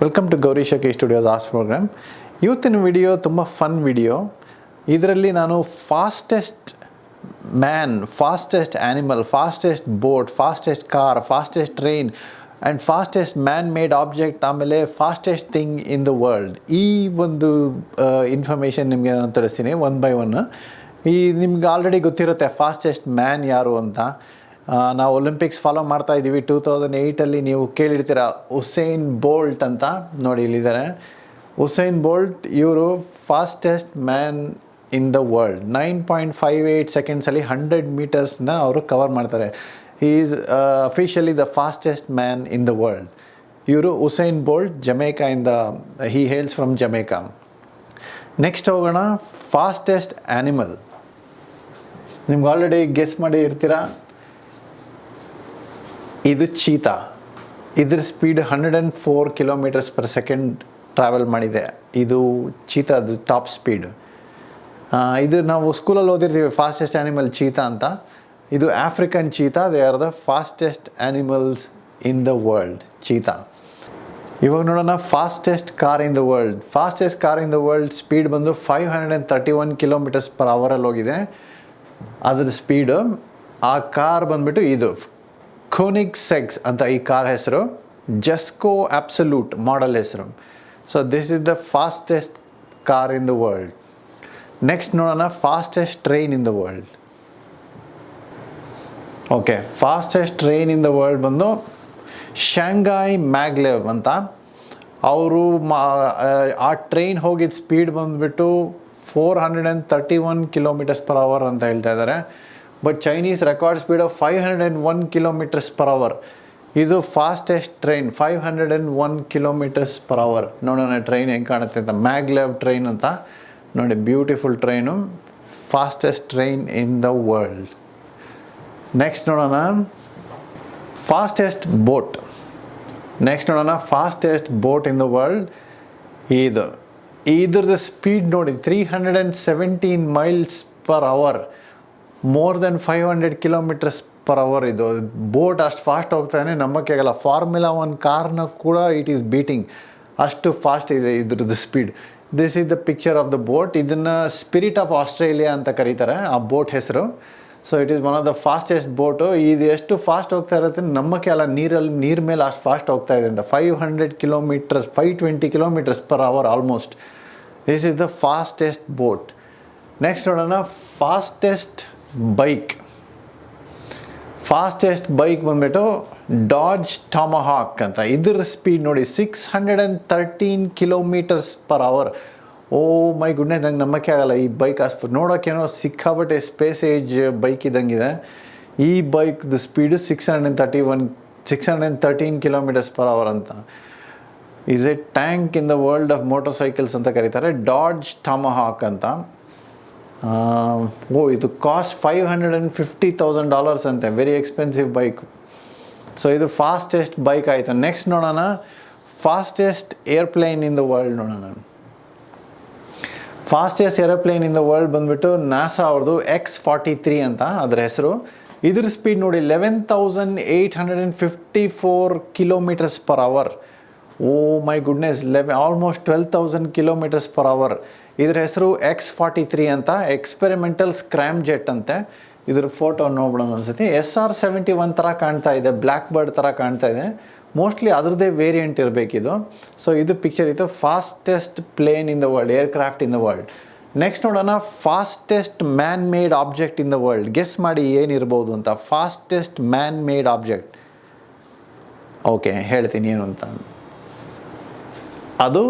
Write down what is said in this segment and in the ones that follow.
Welcome to Gauri Shaki studios as program ಇವತ್ತಿನ video ತುಂಬ fun video ಇದರಲ್ಲಿ ನಾನು fastest man fastest animal fastest boat fastest car fastest train and fastest man made object ಆಮೇಲೆ fastest thing in the world ಈ ಒಂದು information ನಿಮಗೆ ನಾನು ತಿಳಿಸ್ತೀನಿ ಒನ್ ಬೈ ಒನ್ ಈ ನಿಮ್ಗೆ ಆಲ್ರೆಡಿ ಗೊತ್ತಿರುತ್ತೆ ಫಾಸ್ಟೆಸ್ಟ್ ಮ್ಯಾನ್ ಯಾರು ಅಂತ. ನಾವು ಒಲಿಂಪಿಕ್ಸ್ ಫಾಲೋ ಮಾಡ್ತಾ ಇದ್ದೀವಿ ಟೂ ತೌಸಂಡ್ ಏಯ್ಟಲ್ಲಿ ನೀವು ಕೇಳಿರ್ತೀರ ಹುಸೇನ್ ಬೋಲ್ಟ್ ಅಂತ. ನೋಡಿ ಇಲ್ಲಿದ್ದಾರೆ. ಹುಸೇನ್ ಬೋಲ್ಟ್ ಇವರು fastest man in the world nine point five eight ಸೆಕೆಂಡ್ಸಲ್ಲಿ hundred ಮೀಟರ್ಸ್ನ ಅವರು ಕವರ್ ಮಾಡ್ತಾರೆ. Is officially the fastest man in the world ಇವರು Usain Bolt ಜಮೈಕಾಯಿಂದ he hails from Jamaica next ಹೋಗೋಣ. ಫಾಸ್ಟೆಸ್ಟ್ ಆ್ಯನಿಮಲ್ ನಿಮ್ಗೆ ಆಲ್ರೆಡಿ ಗೆಸ್ ಮಾಡಿ ಇರ್ತೀರಾ? ಇದು ಚೀತಾ. ಇದ್ರ speed hundred and four kilometres per second travel ಮಾಡಿದೆ. ಇದು ಚೀತಾ ಅದು ಟಾಪ್ ಸ್ಪೀಡ್ ಇದು ನಾವು ಸ್ಕೂಲಲ್ಲಿ ಓದಿರ್ತೀವಿ ಫಾಸ್ಟೆಸ್ಟ್ ಆ್ಯನಿಮಲ್ ಚೀತಾ ಅಂತ. ಇದು African cheetah they are the fastest animals in the world cheetah. ಇವಾಗ ನೋಡೋಣ fastest car in the world fastest car in the world speed ಬಂದು five hundred and thirty one kilometres per ಅವರಲ್ಲಿ ಹೋಗಿದೆ. ಅದರ speed ಆ car ಬಂದುಬಿಟ್ಟು ಇದು. ಖೋನಿಕ್ ಸೆಗ್ಸ್ ಅಂತ ಈ ಕಾರ್ ಹೆಸರು ಜಸ್ಕೋ ಆಬ್ಸಲ್ಯೂಟ್ ಮಾಡಲ್ ಹೆಸರು. So this is the fastest car in the world next ನೋಡೋಣ fastest train in the world okay fastest train in the world ಬಂದು ಶಾಂಘಾಯ್ ಮ್ಯಾಗ್ಲೆವ್ ಅಂತ. ಅವರು ಮಾ, ಆ ಟ್ರೈನ್ ಹೋಗಿದ್ದ ಸ್ಪೀಡ್ ಬಂದುಬಿಟ್ಟು four hundred and thirty one kilometres per hour ಅಂತ ಹೇಳ್ತಾ ಇದ್ದಾರೆ. But Chinese record speed of five hundred and one kilometres per hour ಇದು fastest train five hundred and one kilometres per hour ನೋಡೋಣ train ಹೆಂಗೆ ಕಾಣುತ್ತೆ ಅಂತ. Maglev train ಅಂತ. ನೋಡಿ beautiful train fastest train in the world next ನೋಡೋಣ. Fastest boat next ನೋಡೋಣ. Fastest boat in the world ಇದು. ಇದ್ರದ್ದು ಸ್ಪೀಡ್ ನೋಡಿ three hundred and seventeen miles per hour more than five hundred kilometres per hour ಇದು. Boat ಅಷ್ಟು fast ಹೋಗ್ತಾನೆ ನಂಬಕ್ಕೆ ಆಗಲ್ಲ. ಫಾರ್ಮುಲಾ ಒನ್ ಕಾರ್ನ ಕೂಡ ಇಟ್ ಈಸ್ ಬೀಟಿಂಗ್ ಅಷ್ಟು ಫಾಸ್ಟ್ ಇದೆ ಇದ್ರದ್ದು speed this is the picture of the boat ಇದನ್ನು ಸ್ಪಿರಿಟ್ ಆಫ್ ಆಸ್ಟ್ರೇಲಿಯಾ ಅಂತ ಕರೀತಾರೆ, ಆ ಬೋಟ್ ಹೆಸರು. So it is one of the fastest boat ಇದು ಎಷ್ಟು ಫಾಸ್ಟ್ ಹೋಗ್ತಾ ಇರುತ್ತೆ ನಂಬಕ್ಕೆ ಅಲ್ಲ ನೀರಲ್ಲಿ ನೀರ್ ಮೇಲೆ ಅಷ್ಟು ಫಾಸ್ಟ್ ಹೋಗ್ತಾ ಇದೆ ಅಂತ. Five hundred kilometres five twenty kilometres per hour almost this is the fastest boat next ನೋಡೋಣ ಫಾಸ್ಟೆಸ್ಟ್ ಬೈಕ್ ಫಾಸ್ಟೆಸ್ಟ್ ಬೈಕ್ ಬಂದ್ಬಿಟ್ಟು ಡಾಜ್ ಟಾಮಹಾಕ್ ಅಂತ. ಇದ್ರ ಸ್ಪೀಡ್ ನೋಡಿ six hundred and thirteen kilometres per hour oh my goodness ನಂಗೆ ನಂಬಕ್ಕೆ ಆಗಲ್ಲ. ಈ bike ಅಷ್ಟು ನೋಡೋಕ್ಕೇನೋ ಸಿಕ್ಕಾಬಟ್ಟೆ ಸ್ಪೇಸ್ ಏಜ್ ಬೈಕ್ ಇದ್ದಂಗಿದೆ. ಈ ಬೈಕ್ದು speed six hundred and thirty one six hundred and thirteen kilometres per hour ಅಂತ. Is a tank in the world of motor cycles ಅಂತ ಕರೀತಾರೆ. ಡಾಡ್ಜ್ ಟಾಮಹಾಕ್ ಅಂತ. ಓ ಇದು cost five hundred and fifty thousand dollars ಅಂತೆ. Very expensive bike so ಇದು fastest bike ಆಯಿತು. Next ನೋಡೋಣ. Fastest airplane in the world ನೋಡೋಣ. Fastest aeroplane in the world ಬಂದುಬಿಟ್ಟು ನಾಸಾ ಅವ್ರದ್ದು ಎಕ್ಸ್ ಫಾರ್ಟಿ ತ್ರೀ ಅಂತ ಅದರ ಹೆಸರು. ಇದ್ರ ಸ್ಪೀಡ್ ನೋಡಿ eleven thousand eight hundred and fifty four kilometres per hour oh my goodness eleven almost twelve thousand kilometres per hour ಇದ್ರ ಹೆಸರು ಎಕ್ಸ್ ಫಾರ್ಟಿ ತ್ರೀ ಅಂತ ಎಕ್ಸ್ಪೆರಿಮೆಂಟಲ್ ಸ್ಕ್ರಾಮ್ ಜೆಟ್ ಅಂತೆ. ಇದ್ರ ಫೋಟೋ ನೋಡ್ಬಿಡೋಣ ಅನ್ಸುತ್ತೆ ಎಸ್ ಆರ್ ಸೆವೆಂಟಿ ಒನ್ ಥರ ಕಾಣ್ತಾ ಇದೆ black bird ಥರ ಕಾಣ್ತಾ ಇದೆ. ಮೋಸ್ಟ್ಲಿ ಅದರದ್ದೇ ವೇರಿಯಂಟ್ ಇರಬೇಕಿದು. ಸೊ ಇದು ಪಿಕ್ಚರ್ ಇತ್ತು fastest plane in the world aircraft in the world next ನೋಡೋಣ fastest man made object in the world guess ಮಾಡಿ ಏನಿರ್ಬೋದು ಅಂತ. Fastest man made object okay ಹೇಳ್ತೀನಿ ಏನು ಅಂತ. ಅದು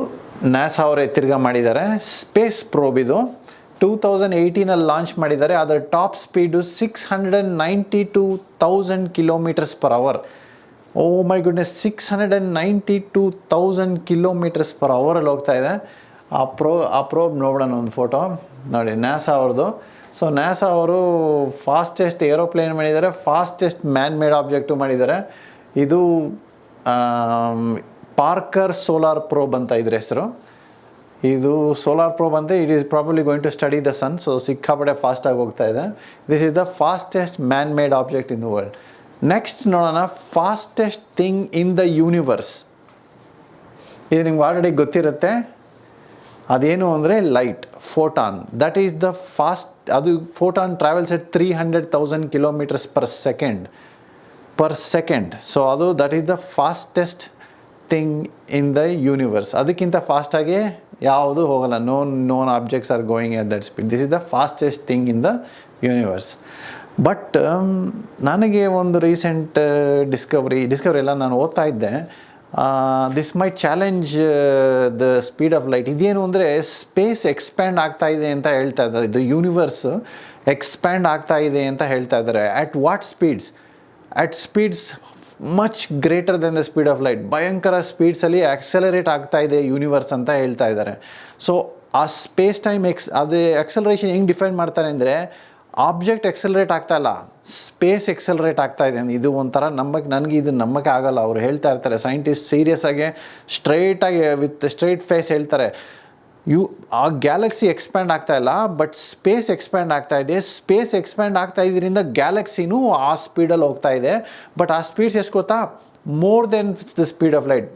ನಾಸಾ ಅವರೇ ತಿರ್ಗಾ ಮಾಡಿದ್ದಾರೆ ಸ್ಪೇಸ್ ಪ್ರೋಬ್ ಇದು. ಟೂ ತೌಸಂಡ್ ಏಯ್ಟೀನಲ್ಲಿ ಲಾಂಚ್ ಮಾಡಿದ್ದಾರೆ ಅದರ top speed six hundred and ninety two thousand kilometres per hour oh my goodness six hundred and ninety two thousand kilometres per ಅವರಲ್ಲಿ ಹೋಗ್ತಾ ಇದೆ. ಆ ಪ್ರೋ ಆ ಪ್ರೋಬ್ ನೋಡೋಣ ಒಂದು ಫೋಟೋ ನೋಡಿ ನ್ಯಾಸಾ ಅವ್ರದ್ದು ಸೊ ನ್ಯಾಸಾ ಅವರು ಫಾಸ್ಟೆಸ್ಟ್ ಏರೋಪ್ಲೇನ್ ಮಾಡಿದ್ದಾರೆ. ಫಾಸ್ಟೆಸ್ಟ್ ಮ್ಯಾನ್ ಮೇಡ್ ಆಬ್ಜೆಕ್ಟು ಮಾಡಿದ್ದಾರೆ. ಇದು ಪಾರ್ಕರ್ ಸೋಲಾರ್ ಪ್ರೋಬ್ ಅಂತ ಇದ್ರ ಹೆಸರು. ಇದು ಸೋಲಾರ್ ಪ್ರೋಬ್ ಅಂತ it is probably going to study the sun so ಸಿಕ್ಕಾಪಟ್ಟೆ ಫಾಸ್ಟಾಗಿ ಹೋಗ್ತಾ ಇದೆ. This is the fastest man made object in the world next ನೋಡೋಣ fastest thing in the universe ಇದು ನಿಮ್ಗೆ ಆಲ್ರೆಡಿ ಗೊತ್ತಿರುತ್ತೆ. ಅದೇನು ಅಂದರೆ light photon that is the fast ಅದು photon travels at three hundred thousand kilometres per second per second so ಅದು that is the fastest thing in the universe ಅದಕ್ಕಿಂತ ಫಾಸ್ಟಾಗಿ ಯಾವುದು ಹೋಗಲ್ಲ. Known known objects are going at that speed this is the fastest thing in the universe but ನನಗೆ ಒಂದು recent discovery discovery ಎಲ್ಲ ನಾನು ಓದ್ತಾ ಇದ್ದೆ. This my challenge the speed of light ಇದೇನು ಅಂದರೆ ಸ್ಪೇಸ್ ಎಕ್ಸ್ಪ್ಯಾಂಡ್ ಆಗ್ತಾ ಇದೆ ಅಂತ ಹೇಳ್ತಾ ಇದ್ದಾರೆ. ಇದು ಯೂನಿವರ್ಸ್ ಎಕ್ಸ್ಪ್ಯಾಂಡ್ ಆಗ್ತಾ ಇದೆ ಅಂತ ಹೇಳ್ತಾ ಇದ್ದಾರೆ. At what speeds at speeds much greater than the speed of light ಭಯಂಕರ ಸ್ಪೀಡ್ಸಲ್ಲಿ ಆಕ್ಸಲರೇಟ್ ಆಗ್ತಾ ಇದೆ ಯೂನಿವರ್ಸ್ ಅಂತ ಹೇಳ್ತಾ ಇದ್ದಾರೆ. ಸೊ ಆ ಸ್ಪೇಸ್ ಟೈಮ್ ಎಕ್ಸ್ ಅದು ಎಕ್ಸಲರೇಷನ್ ಹೆಂಗೆ ಡಿಫೈನ್ ಮಾಡ್ತಾರೆ ಅಂದರೆ ಆಬ್ಜೆಕ್ಟ್ ಎಕ್ಸಲರೇಟ್ ಆಗ್ತಾ ಇಲ್ಲ ಸ್ಪೇಸ್ ಎಕ್ಸಲರೇಟ್ ಆಗ್ತಾ ಇದೆ. ಇದು ಒಂಥರ ನಂಬಕ್ಕೆ ನನಗೆ ಇದು ನಂಬಕ್ಕೆ ಆಗಲ್ಲ. ಅವರು ಹೇಳ್ತಾ ಇರ್ತಾರೆ ಸೈಂಟಿಸ್ಟ್ ಸೀರಿಯಸ್ ಆಗಿ ಸ್ಟ್ರೈಟಾಗಿ ವಿತ್ ಸ್ಟ್ರೈಟ್ ಫೇಸ್ ಹೇಳ್ತಾರೆ. ಯು, ಆ ಗ್ಯಾಲಕ್ಸಿ ಎಕ್ಸ್ಪ್ಯಾಂಡ್ ಆಗ್ತಾ ಇಲ್ಲ ಬಟ್ ಸ್ಪೇಸ್ ಎಕ್ಸ್ಪ್ಯಾಂಡ್ ಆಗ್ತಾ ಇದೆ. ಸ್ಪೇಸ್ ಎಕ್ಸ್ಪ್ಯಾಂಡ್ ಆಗ್ತಾ ಇದರಿಂದ ಗ್ಯಾಲಕ್ಸಿನೂ ಆ ಸ್ಪೀಡಲ್ಲಿ ಹೋಗ್ತಾ ಇದೆ. ಬಟ್ ಆ ಸ್ಪೀಡ್ಸ್ ಎಷ್ಟು ಗೊತ್ತಾ? More than the speed of light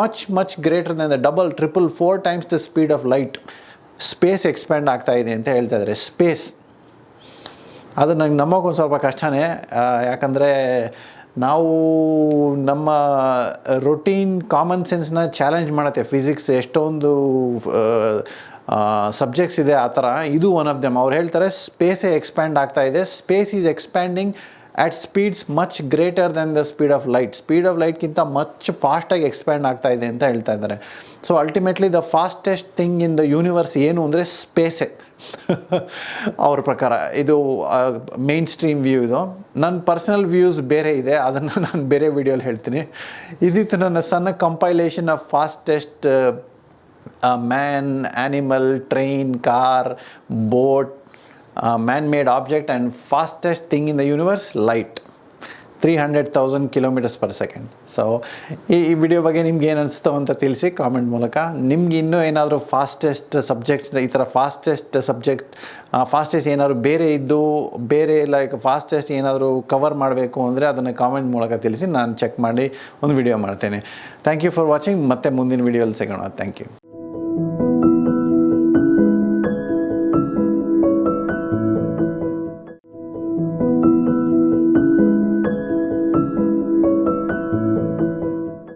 much much greater than the double triple four times the speed of light space expand ಆಗ್ತಾ ಇದೆ ಅಂತ ಹೇಳ್ತಾ ಇದ್ದಾರೆ. ಸ್ಪೇಸ್ ಅದು ನಂಗೆ ನಂಬೋಕೆ ಸ್ವಲ್ಪ ಕಷ್ಟನೇ. ಯಾಕಂದರೆ ನಾವು ನಮ್ಮ ರೊಟೀನ್ ಕಾಮನ್ ಸೆನ್ಸ್ನ ಚಾಲೆಂಜ್ ಮಾಡುತ್ತೆ. ಫಿಸಿಕ್ಸ್ ಎಷ್ಟೊಂದು ಸಬ್ಜೆಕ್ಟ್ಸ್ ಇದೆ ಆ ಥರ. ಇದು ಒನ್ ಆಫ್ ದೆಮ್ ಅವ್ರು ಹೇಳ್ತಾರೆ ಸ್ಪೇಸೇ ಎಕ್ಸ್ಪ್ಯಾಂಡ್ ಆಗ್ತಾ ಇದೆ. Space is expanding at speeds much greater than the speed of light speed of ಲೈಟ್ಗಿಂತ much ಫಾಸ್ಟಾಗಿ ಎಕ್ಸ್ಪ್ಯಾಂಡ್ ಆಗ್ತಾ ಇದೆ ಅಂತ ಹೇಳ್ತಾ ಇದ್ದಾರೆ. So ultimately the fastest thing in the universe ಏನು ಅಂದರೆ ಸ್ಪೇಸೆ ಅವ್ರ ಪ್ರಕಾರ. ಇದು ಮೇನ್ ಸ್ಟ್ರೀಮ್ ವ್ಯೂ ಇದು. ನನ್ನ ಪರ್ಸನಲ್ ವ್ಯೂಸ್ ಬೇರೆ ಇದೆ. ಅದನ್ನು ನಾನು ಬೇರೆ ವಿಡಿಯೋಲಿ ಹೇಳ್ತೀನಿ. ಇದಿತ್ತು ನನ್ನ ಸಣ್ಣ compilation of fastest man animal train car boat object and fastest thing in the universe light three hundred thousand kilometres per second so ಈ ವಿಡಿಯೋ ಬಗ್ಗೆ ನಿಮ್ಗೆ ಏನು ಅಂತ ತಿಳಿಸಿ ಕಾಮೆಂಟ್ ಮೂಲಕ. ನಿಮ್ಗೆ ಇನ್ನೂ ಏನಾದರೂ ಫಾಸ್ಟೆಸ್ಟ್ ಸಬ್ಜೆಕ್ಟ್ ಈ ಥರ ಫಾಸ್ಟೆಸ್ಟ್ ಸಬ್ಜೆಕ್ಟ್ ಫಾಸ್ಟೆಸ್ಟ್ ಏನಾದರೂ ಬೇರೆ ಇದ್ದು, ಬೇರೆ ಲೈಕ್ ಫಾಸ್ಟೆಸ್ಟ್ ಏನಾದರೂ ಕವರ್ ಮಾಡಬೇಕು ಅಂದರೆ ಅದನ್ನು ಕಾಮೆಂಟ್ ಮೂಲಕ ತಿಳಿಸಿ ನಾನು ಚೆಕ್ ಮಾಡಿ, ಒಂದು ವಿಡಿಯೋ ಮಾಡ್ತೇನೆ. ಥ್ಯಾಂಕ್ ಯು ಫಾರ್ ವಾಚಿಂಗ್ ಮತ್ತೆ ಮುಂದಿನ ವಿಡಿಯೋಲಿ ಸಿಗೋಣ. Thank you